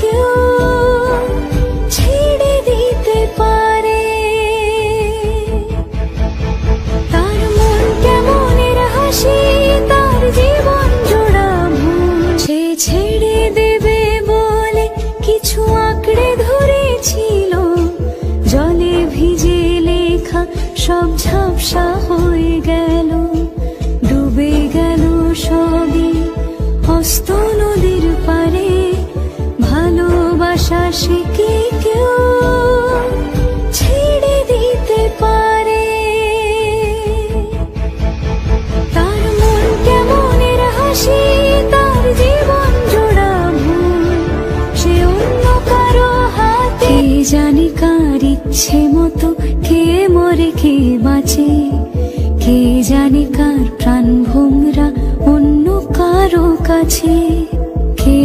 কেউ ছেড়ে দিতে পারে? তার মন হাসি, তার জীবন জোড়া সে ছেড়ে দেবে বলে কিছু আঁকড়ে জলে ভিজে লেখা সব ঝাপসা ভালোবাসা শিখে কেউ ছেড়ে দিতে পারে? তার মন কেমনের হাসি, তার জীবন জোড়া সে অন্য কারও হাতে। কে জানি ইচ্ছে মতো, কে মরে, কে বাঁচে? কে জানি কার প্রাণ ভোমরা অন্য কারও কাছে? কে